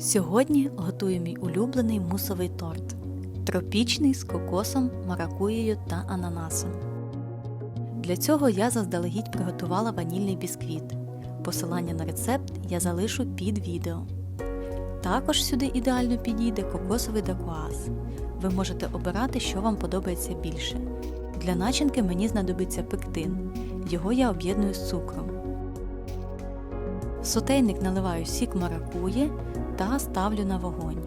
Сьогодні готую мій улюблений мусовий торт. Тропічний з кокосом, маракуєю та ананасом. Для цього я заздалегідь приготувала ванільний бісквіт. Посилання на рецепт я залишу під відео. Також сюди ідеально підійде кокосовий декуаз. Ви можете обирати, що вам подобається більше. Для начинки мені знадобиться пектин. Його я об'єдную з цукром. Сотейник наливаю сік маракує та ставлю на вогонь.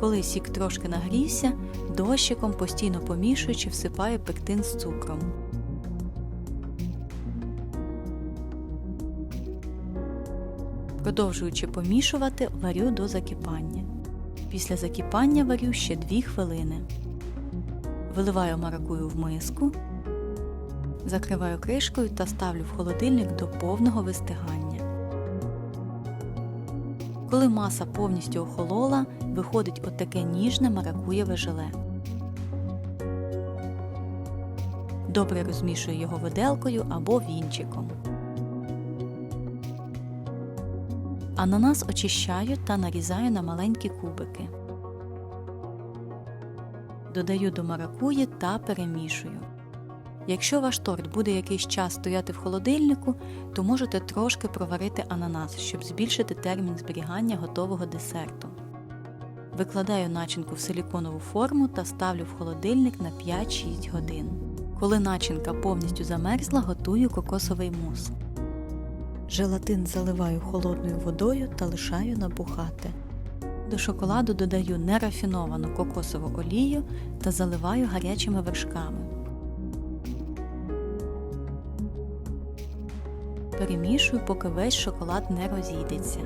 Коли сік трошки нагрівся, дощиком постійно помішуючи, всипаю пектин з цукром. Продовжуючи помішувати, варю до закипання. Після закипання варю ще 2 хвилини. Виливаю маракую в миску, закриваю кришкою та ставлю в холодильник до повного вистигання. Коли маса повністю охолола, виходить отаке ніжне маракуєве желе. Добре розмішую його виделкою або вінчиком. Ананас очищаю та нарізаю на маленькі кубики. Додаю до маракуї та перемішую. Якщо ваш торт буде якийсь час стояти в холодильнику, то можете трошки проварити ананас, щоб збільшити термін зберігання готового десерту. Викладаю начинку в силіконову форму та ставлю в холодильник на 5-6 годин. Коли начинка повністю замерзла, готую кокосовий мус. Желатин заливаю холодною водою та лишаю набухати. До шоколаду додаю нерафіновану кокосову олію та заливаю гарячими вершками. Перемішую, поки весь шоколад не розійдеться.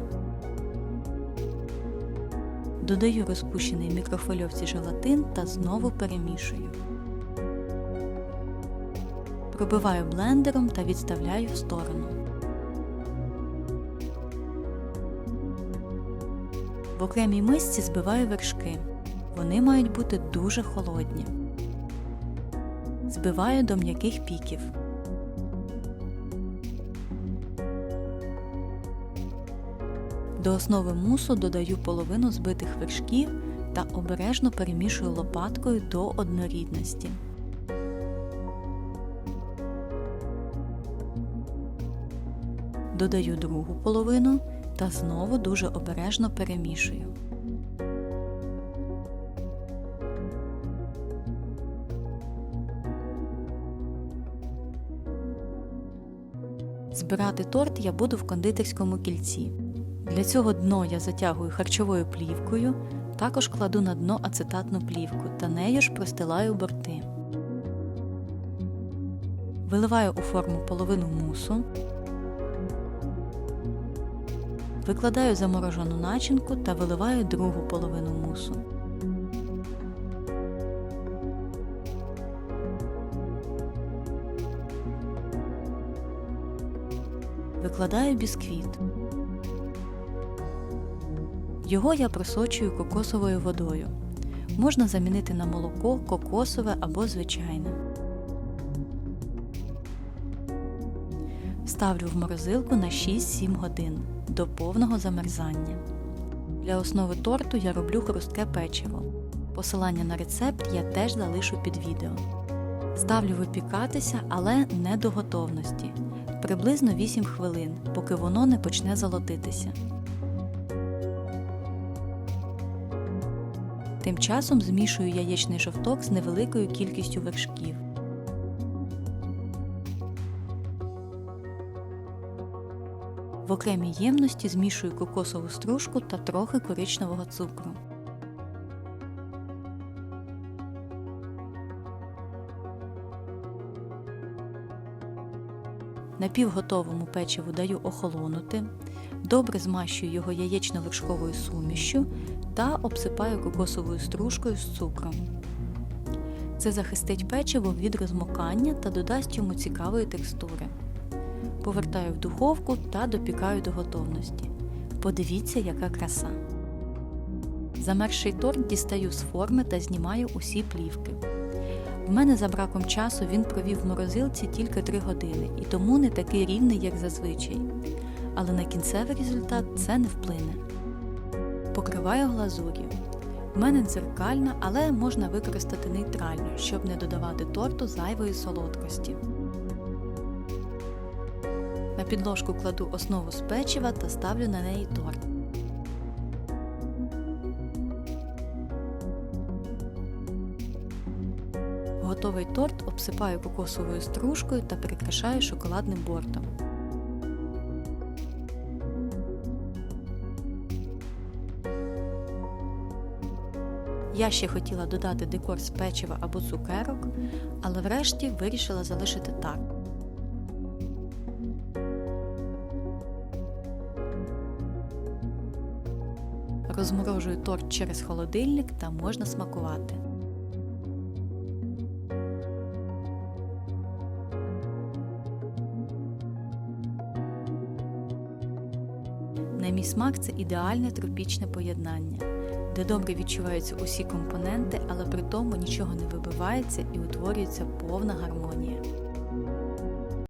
Додаю розпущений мікрофольовці желатин та знову перемішую. Пробиваю блендером та відставляю в сторону. В окремій мисці збиваю вершки. Вони мають бути дуже холодні. Збиваю до м'яких піків. До основи мусу додаю половину збитих вершків та обережно перемішую лопаткою до однорідності. Додаю другу половину та знову дуже обережно перемішую. Збирати торт я буду в кондитерському кільці. Для цього дно я затягую харчовою плівкою, також кладу на дно ацетатну плівку та нею ж простилаю борти. Виливаю у форму половину мусу, викладаю заморожену начинку та виливаю другу половину мусу. Викладаю бісквіт. Його я просочую кокосовою водою. Можна замінити на молоко, кокосове або звичайне. Ставлю в морозилку на 6-7 годин до повного замерзання. Для основи торту я роблю хрустке печиво. Посилання на рецепт я теж залишу під відео. Ставлю випікатися, але не до готовності. Приблизно 8 хвилин, поки воно не почне золотитися. Тим часом змішую яєчний жовток з невеликою кількістю вершків. В окремій ємності змішую кокосову стружку та трохи коричневого цукру. Напівготовому печиву даю охолонути, добре змащую його яєчно-вершковою сумішю та обсипаю кокосовою стружкою з цукром. Це захистить печиво від розмокання та додасть йому цікавої текстури. Повертаю в духовку та допікаю до готовності. Подивіться, яка краса. Замерзший торт дістаю з форми та знімаю усі плівки. В мене за браком часу він провів в морозилці тільки 3 години і тому не такий рівний, як зазвичай. Але на кінцевий результат це не вплине. Покриваю глазур'ю. У мене дзеркальна, але можна використати нейтральну, щоб не додавати торту зайвої солодкості. На підложку кладу основу з печива та ставлю на неї торт. Готовий торт обсипаю кокосовою стружкою та прикрашаю шоколадним бортом. Я ще хотіла додати декор з печива або цукерок, але врешті вирішила залишити так. Розморожую торт через холодильник та можна смакувати. На мій смак це ідеальне тропічне поєднання, де добре відчуваються усі компоненти, але при тому нічого не вибивається і утворюється повна гармонія.